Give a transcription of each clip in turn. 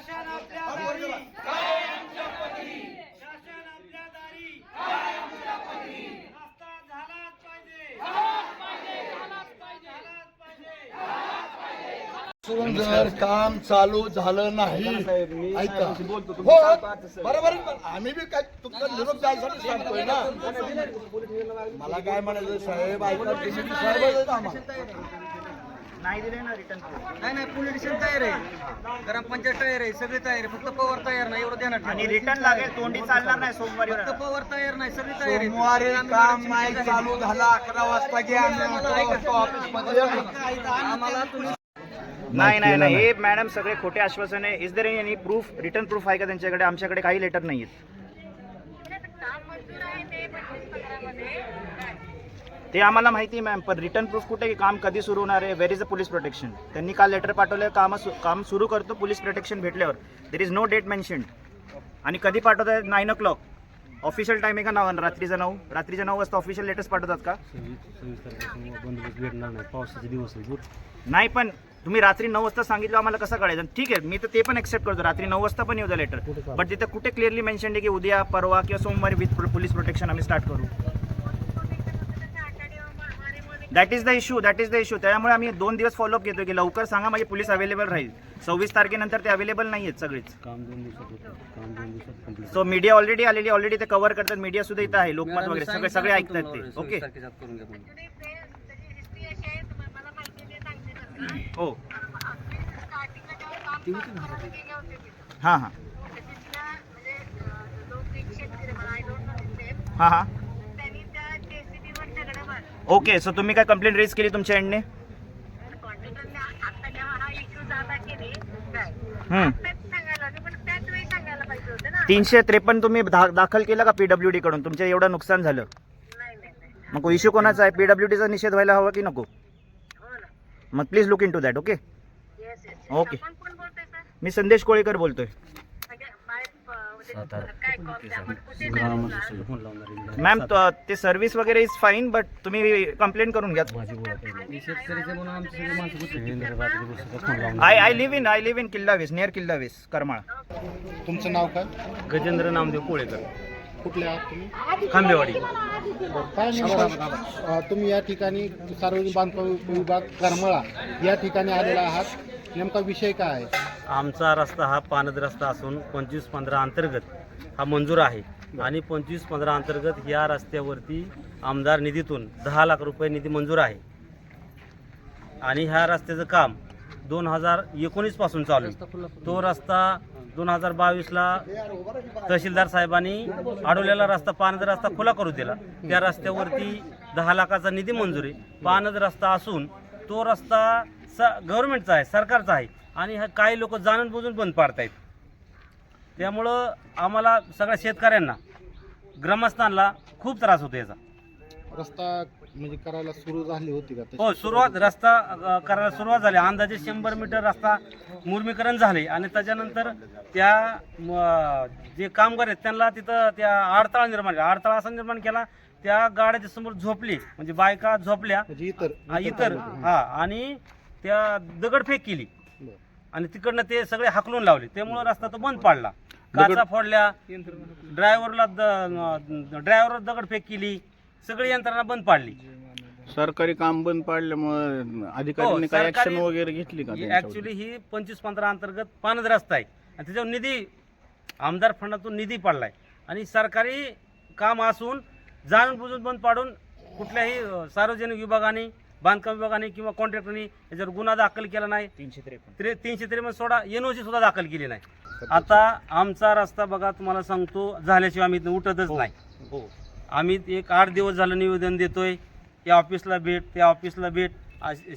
शासन आपल्या दारी. शासन आपल्या दारी. रस्ता झालाच पाहिजे. झालाच पाहिजे जर काम चालू झालं नाही. ऐका. हो बरोबर आम्ही बी काय तुमचा निरोप द्यायसाठी सांगतोय ना? मला काय म्हणायचं साहेब ऐका तुम्ही सर्वजण आम्हाला. नाही दिले ना रिटर्न नाही नाही पोलीस स्टेशन तयार आहे. ग्रामपंचायत तयार आहे सगळे तयार आहे फक्त पवार तयार नाही एवढं देणार आणि रिटर्न लागेल तोंडी चालणार नाही सोमवारी. फक्त पवार तयार नाही सगळे तयार आहे. सोमवारी काम नाही चालू झालं अकरा वाजता घ्या. आम्हाला तुम्ही नाही नाही नाही हे मॅडम सगळे खोटे आश्वासन आहे. Is there any proof return proof आहे का त्यांच्याकडे? आमच्याकडे काही लेटर नाही आहेत काम मंजूर आहे ते आम्हाला माहिती आहे मॅम पण रिटर्न प्रूफ कुठे आहे? की काम कधी सुरू होणार आहे? Where is the police protection त्यांनी काल लेटर पाठवलं काम काम सुरू करतो पोलीस प्रोटेक्शन भेटल्यावर. There is no date mentioned आणि कधी पाठवत आहेत nine o'clock official time आहे का नऊ रात्रीचं नऊ? रात्रीच्या नऊ वाजता ऑफिशियल लेटर्स पाठवतात का? पावसाचे दिवस आहे नाही पण तुम्ही रात्री नऊ वाजता सांगितलं आम्हाला कसं कळायचं? ठीक आहे मी तर ते पण एक्सेप्ट करतो. रात्री नऊ वाजता पण येऊ द्या लेटर बट तिथे कुठे क्लिअरली मेन्शन आहे की उद्या परवा किंवा सोमवारी विथ पोलीस प्रोटेक्शन आम्ही स्टार्ट करू. That is the issue that is the issue त्यामुळे आम्ही दोन दिवस फॉलोअप घेतो की लवकर सांगा माझे पोलीस अवेलेबल राहील. सव्वीस तारखेनंतर ते अवेलेबल नाही आहेत सगळेच. काम दोन दिवसात होतं काम दोन दिवसात कंप्लीट सो मीडिया ऑलरेडी आलेली ऑलरेडी ते कव्हर करतात मीडिया सुद्धा इथं आहे लोकमत वगैरे सगळे सगळे ऐकतात ते. ओके करून घ्या तुम्ही. त्याची हिस्ट्री अशी आहे तुम्हाला मला माहिती आहे ते सांगते बरं का. हो हां. हां तर तिथल्या म्हणजे अं, लोक एक शेतकरी मला आय डोंट नो दिसते हां हां त्यांनी त्या जेसीबीवर दगडं मारली ओके सो तुम्ही काय कंप्लेंट रेज केली तुमच्या एंडने तीनशे त्रेपन्न तुम्ही दा- दाखल केलं का पीडब्ल्यू डी कडून? तुमच्या एवढं नुकसान झालं. मग इश्यू कोणाचा आहे? पीडब्ल्यू डीचा निषेध व्हायला हवा की नको? मग please look into that okay sir मी संदेश कोळेकर बोलतोय. फोन लावणार. मॅम त- ते सर्व्हिस वगैरे इज फाईन बट तुम्ही कंप्लेंट करून घ्या. माझी I I live in I live in Killaves near Killaves Karmala तुमचं नाव काय? गजेंद्र नामदेव कोळेकर. कुठले आहात तुम्ही? खांबेवाडी काय तुम्ही या ठिकाणी सार्वजनिक बांधकाम विभाग करमळा या ठिकाणी आलेला आहात. नेमका विषय काय? आहे आमचा रस्ता हा पानद रस्ता असून पंचवीस पंधरा अंतर्गत हा मंजूर आहे. आणि पंचवीस पंधरा अंतर्गत या रस्त्यावरती आमदार निधीतून दहा लाख रुपये निधी मंजूर आहे. आणि ह्या रस्त्याचं काम दोन हजार एकोणीसपासून चालू आहे. तो रस्ता दोन हजार बावीसला तहसीलदार साहेबांनी अडवलेला रस्ता पानद रस्ता खुला करू दिला. त्या रस्त्यावरती दहा लाखाचा निधी मंजूर आहे. पानद रस्ता असून तो रस्ता स गव्हर्नमेंटचा आहे सरकारचा आहे. आणि हा काही लोक जाणून बुजून बंद पाडतायत. त्यामुळं आम्हाला सगळ्या शेतकऱ्यांना ग्रामस्थांना खूप त्रास होतो याचा. रस्ता म्हणजे करायला सुरू झाली होती का? हो सुरुवात रस्ता अ, करायला सुरुवात झाली. अंदाजे शंभर मीटर रस्ता मुर्मीकरण झाले. आणि त्याच्यानंतर त्या म, जे कामगार आहेत त्यांना तिथं त्या अडथळा निर्माण केला. अडथळा असा निर्माण केला त्या गाड्याच्या समोर झोपली. म्हणजे बायका झोपल्या. म्हणजे इतर हा, इतर हा. आणि त्या दगडफेक केली. आणि तिकडनं ते सगळे हाकलून लावले. त्यामुळं रस्ता तो बंद पाडला. काचा फोडल्या. ड्रायव्हरला ड्रायव्हरवर दगडफेक केली. सगळी यंत्रणा बंद पाडली. सरकारी काम बंद पाडल्यामुळे अधिकाऱ्यांनी काय हो, सरकारी- ऍक्शन वगैरे घेतली का? ऍक्च्युली ही पंचवीस पंधरा अंतर्गत पानद रस्ता आहे. आणि त्याच्यावर निधी आमदार फंडातून निधी पडलाय. आणि सरकारी काम असून जाणून बुजून बंद पाडून कुठल्याही सार्वजनिक विभागाने बांधकाम विभागाने किंवा कॉन्ट्रॅक्टरने याच्यावर गुन्हा दाखल केला नाही तीनशे त्रेपन्न. त्रे तीनशे त्रेपन्न सोळा एनओसी सुद्धा दाखल केली नाही. आता आमचा रस्ता बघा तुम्हाला सांगतो झाल्याशिवाय आम्ही इथनं उठतच नाही. हो. आम्ही एक आठ दिवस झालं निवेदन देतोय या ऑफिसला भेट त्या ऑफिसला भेट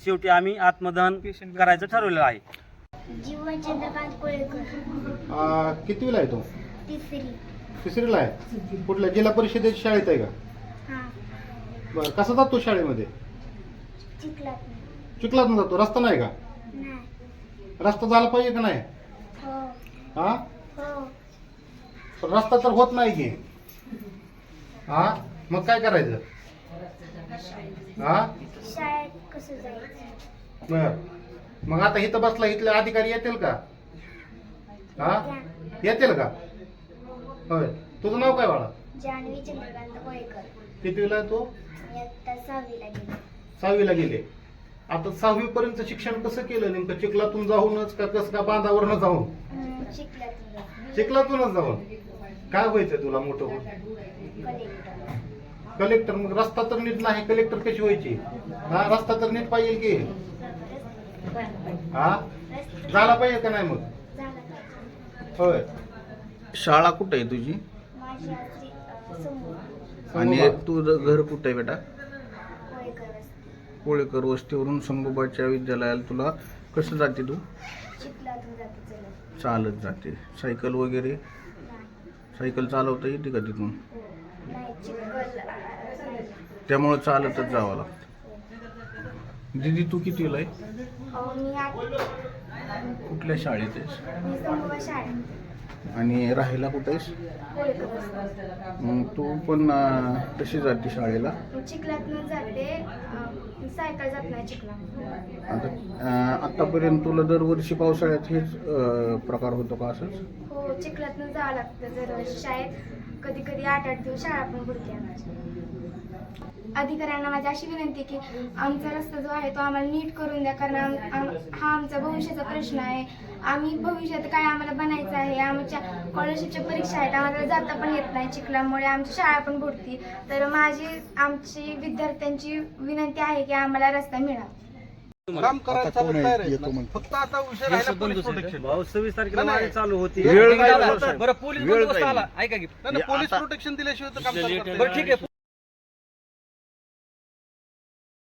शेवटी आम्ही आत्मदहन करायचं ठरवलेलं आहे. कितवीला आहे तो? तिसरी. तिसरीला आहे? कुठल्या? जिल्हा परिषदेच्या शाळेत आहे का? हां. बरं कसा जातो शाळेमध्ये? चिखलात चिखलातून जातो. रस्ता नाही का? नाही. रस्ता झाला पाहिजे का नाही? हो. हा? हो. पण रस्ता तर होत नाही की. हा? मग काय करायचं? हा? शाळेत कसं जायचं? बर. मग आता इथं बसला इथले अधिकारी येतील का? हा? येतील का? होय. तुझं नाव काय बाळा? जान्हवी चंद्रकांत कोळेकर कितवीला आहे तो? इयत्ता सहावीला गेली. सहावीला गेले. आता सहावी पर्यंत शिक्षण कसं केलं? नेमकं चिखलातून जाऊनच का कसं का बांधावरनं जाऊन. चिखलातूनच. जाऊन. काय व्हायचंय तुला मोठं होऊन? कलेक्टर. कलेक्टर मग रस्ता तर नीट नाही कलेक्टर कशी व्हायची? हा रस्ता तर नीट पाहिजे की? हा? झाला पाहिजे का नाही मग? होय. शाळा कुठं आहे तुझी? आणि तुझं घर कुठं आहे बेटा? कोळेकर वस्तीवरून संगोबाच्या विद्यालयाला तुला कसं जाते तू? चलत जाते. सायकल वगैरे? सायकल चालवता येते का तिथून? हो. त्यामुळं चालतच जावं लागतं. दीदी तू कितीला आहे? कुठल्या शाळेत आहेस? आणि राहायला कुठं आहेस मग तू पण अं, कशी जाते शाळेला? चिखलातनं जाते. अं, सायकल जात नाही चिखला आता अं, आतापर्यंत तुला दरवर्षी पावसाळ्यात हेच अं, प्रकार होतो का असंच? हो चिखलातनं जावं लागतं दरवर्षी शाळेत. कधी कधी आठ आठ दिवस शाळा पण बुडते आमची. अधिकाऱ्यांना माझी अशी विनंती आहे की आमचा रस्ता जो आहे तो आम्हाला नीट करून द्या कारण आम, आम, हा आमचा भविष्याचा प्रश्न आहे. आम्ही भविष्यात काय आम्हाला बनायचं आहे आमच्या स्कॉलरशिपच्या परीक्षा आहेत. आम्हाला जाता पण येत नाही. चिखलामुळे आमची शाळा पण बुडती. तर माझी आमची विद्यार्थ्यांची विनंती आहे की आम्हाला रस्ता मिळावा. काम करायचा तयार आहे? ना. फक्त आता उशीर राहिला पोलीस प्रोटेक्शन भाऊ सव्वीस तारखेला नाही, वारी चालू होती. वेळ. बरं पोलीस वेळ बंदोबस्त. आला. ऐका की. नाही, नाही, पोलीस प्रोटेक्शन दिल्याशिवाय तर काम चालू करता येत बरं ठीक आहे.